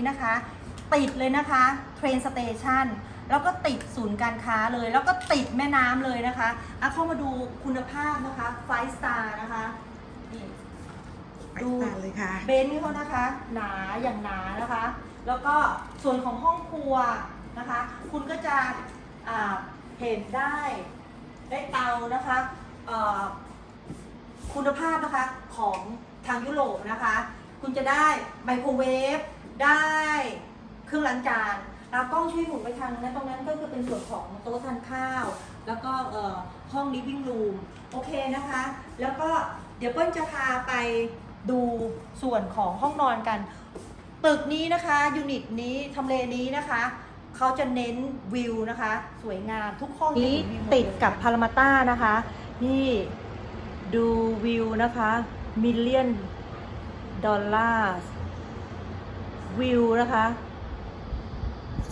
นี่นะคะ ติดเลยนะคะเทรนสเตชันแล้วก็ติดศูนย์การค้าเลย แล้วก็ติดแม่น้ำเลยนะคะอะเข้ามาดูคุณภาพนะคะไฟสตาร์นะคะนี่ไปตามเลยค่ะเบนซ์เขานะคะ หนาอย่างหนานะคะ แล้วก็ส่วนของห้องครัวนะคะ คุณก็จะอ่าเห็นได้ได้เตานะคะเอ่อคุณภาพนะคะของทางยุโรปนะคะ คุณจะได้ไมโครเวฟ ได้เครื่องล้างจานแล้วกล้องช่วยหมุนไปทางนั้นตรงนั้นก็คือเป็นส่วนของโต๊ะทานข้าว แล้วก็ห้อง living room โอเคนะคะ แล้วก็เดี๋ยวเปิ้ลจะพาไปดูส่วนของห้องนอนกันตึกนี้นะคะยูนิตนี้ทำเลนี้นะคะเขาจะเน้นวิวนะคะ สวยงามทุกห้องนี้ติดกับพารามาต้านะคะนี่ดูวิวนะคะมิลเลียนดอลลาร์ วิวนะคะ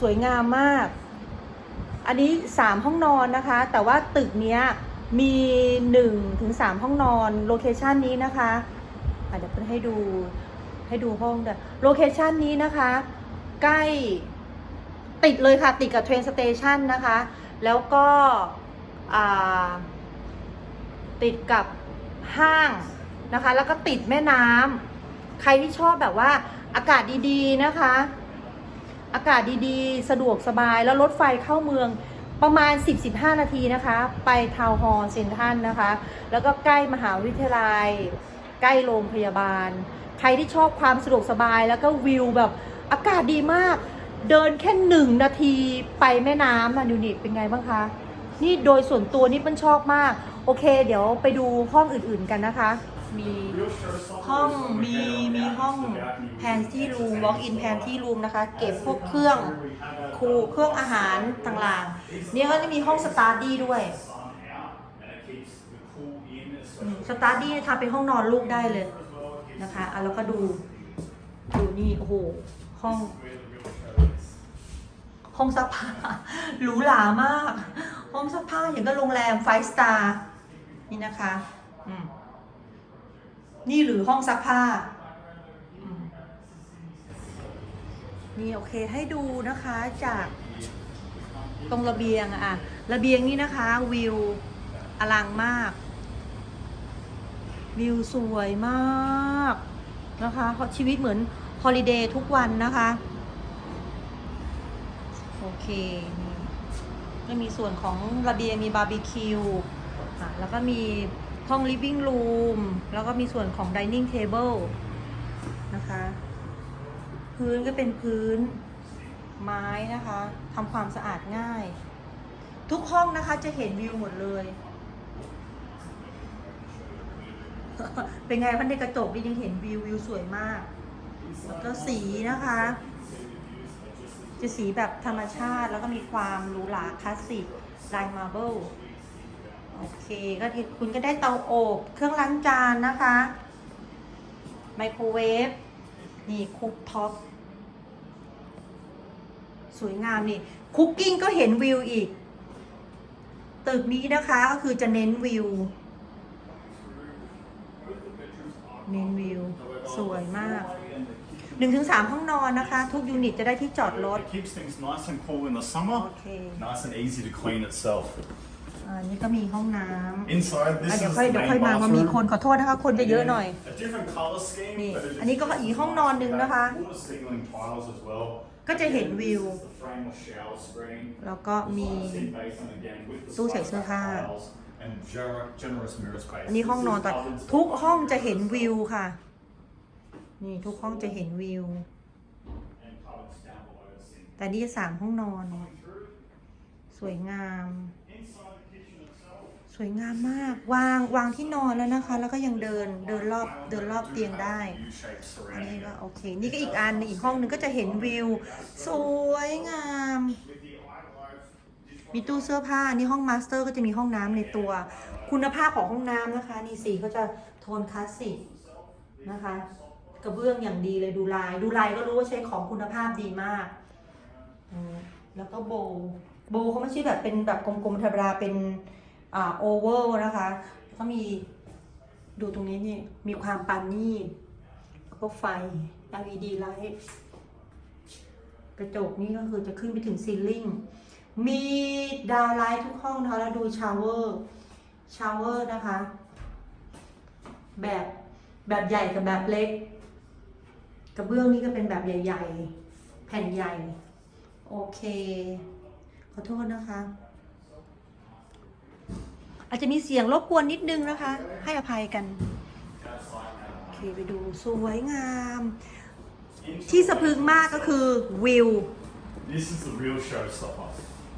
สวยงามมาก อันนี้3ห้องนอนนะคะ แต่ว่าตึกเนี้ยมี1ถึง3ห้องนอนโลเคชันนี้นะคะอะเดี๋ยวเพิ่นให้ดูให้ดูห้องเดี๋ยวโลเคชันนี้นะคะ ใกล้ติดเลยค่ะ ติดกับเทรนสเตชันนะคะ แล้วก็ติดกับห้างนะคะ แล้วก็ติดแม่น้ำใครที่ชอบแบบว่า อากาศดีๆนะคะ อากาศดีๆ สะดวกสบายแล้วรถไฟเข้าเมืองประมาณ 10-15 นาทีนะคะ ไปทาวน์ฮอลล์เซนทันนะคะ แล้วก็ใกล้มหาวิทยาลัย ใกล้โรงพยาบาล ใครที่ชอบความสะดวกสบายแล้วก็วิวแบบอากาศดีมาก เดินแค่หนึ่งนาทีไปแม่น้ำนะดูนี่เป็นไงบ้างคะ นี่โดยส่วนตัวนี่เป็นชอบมาก โอเค เดี๋ยวไปดูห้องอื่นๆกันนะคะ มีห้องมีมีห้องแพนที่รูม walk in แพนที่รูมนะคะ เก็บพวกเครื่องครูเครื่องอาหารต่างๆ เนี่ยก็จะมีห้องสตาร์ดี้ด้วยสตาร์ดี้ทำเป็นห้องนอนลูกได้เลยนะคะอะแล้วก็ดู ดูนี่ โอ้โห ห้อง ห้องซักผ้าหรูหรามาก ห้องซักผ้าอย่างก็โรงแรมไฟสตาร์นี่นะคะอืม นี่หรือห้องซักผ้า นี่โอเคให้ดูนะคะจากตรงระเบียงอะระเบียงนี่นะคะ วิวอลังมาก วิวสวยมากนะคะเพราะชีวิตเหมือนฮอลิเดย์ทุกวันนะคะ โอเคนี่ก็มีส่วนของระเบียงมีบาร์บีคิวแล้วก็มี ห้อง living room แล้วก็มีส่วนของ dining table นะคะ พื้นก็เป็นพื้นไม้นะคะทำความสะอาดง่าย ทุกห้องนะคะจะเห็นวิวหมดเลย เป็นไงพันในกระจกนี่ยังเห็นวิววิวสวยมาก แล้วก็สีนะคะ จะสีแบบธรรมชาติแล้วก็มีความหรูหราคลาสสิกลายมาร์เบิล โอเคก็ที่คุณก็ได้เตาอบเครื่องล้างจานนะคะ ไมโครเวฟนี่คุกท็อปสวยงามนี่คุกกิ้งก็เห็นวิวอีก ตึกนี้นะคะก็คือจะเน้นวิว เน้นวิว สวยมากหนึ่งถึงสามห้องนอนนะคะ ทุกยูนิตจะได้ที่จอดรถ It keeps things nice and cool in the summer, Okay. nice and easy to clean itself. อ่านี่ก็มีห้องน้ำ Inside, อะ this เดี๋ยว is ค่อย the เดี๋ยว main ค่อยมามามี bathroom. คนขอโทษนะคะ คนจะเยอะหน่อย A different color scheme, นี่ but it อันนี้ก็อีกห้องนอนหนึ่งนะคะ Water ceiling tiles as well. ก็จะเห็นวิว This is the frameless shower screen. แล้วก็มี Sink basin again with the ตู้ใส่ slide เสื้อผ้า tiles and gener- generous mirror space. อันนี้ห้องนอนตอน This is ovens ทุก for ห้องจะเห็นวิวค่ะ นี่ทุกห้องจะเห็นวิว and cupboards down below the sink. แต่นี่จะสามห้องนอนสวยงาม Inside the kitchen itself, สวยงามมากวางวางที่นอนแล้วนะคะ แล้วก็ยังเดินเดินรอบเดินรอบเตียงได้อันนี้ก็โอเค นี่ก็อีกอันอีกห้องหนึ่งก็จะเห็นวิว สวยงาม มีตู้เสื้อผ้านี่ห้องมาสเตอร์ก็จะมีห้องน้ำในตัว คุณภาพของห้องน้ำนะคะ นี่สีเขาจะโทนคลาสสิกนะคะ กระเบื้องอย่างดีเลยดูลาย ดูลายก็รู้ว่าใช้ของคุณภาพดีมากแล้วก็โบโบเขาไม่ใช่แบบเป็นแบบกลมๆธรรมดาเป็น โอเวอร์นะคะ ก็มีดูตรงนี้นี่ มีความปานนี่แล้วก็ไฟ LED ไลท์กระจกนี่ก็คือจะขึ้นไปถึงซีลิ่งมีดาวไลท์ทุกห้องนะคะแล้วดูชาวเวอร์ชาวเวอร์นะคะ แบบแบบใหญ่กับแบบเล็ก กระเบื้องนี่ก็เป็นแบบใหญ่ ๆ แผ่นใหญ่ โอเค ขอโทษนะคะ อาจจะมีเสียงรบกวนนิดนึงนะคะ ให้อภัยกันโอเคไปดูสวยงาม ที่สะพรึงมากก็คือวิว This is the real showstopper.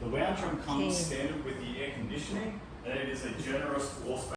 The lounge room comes Okay. standard with the air conditioning, and it is a generous floor space.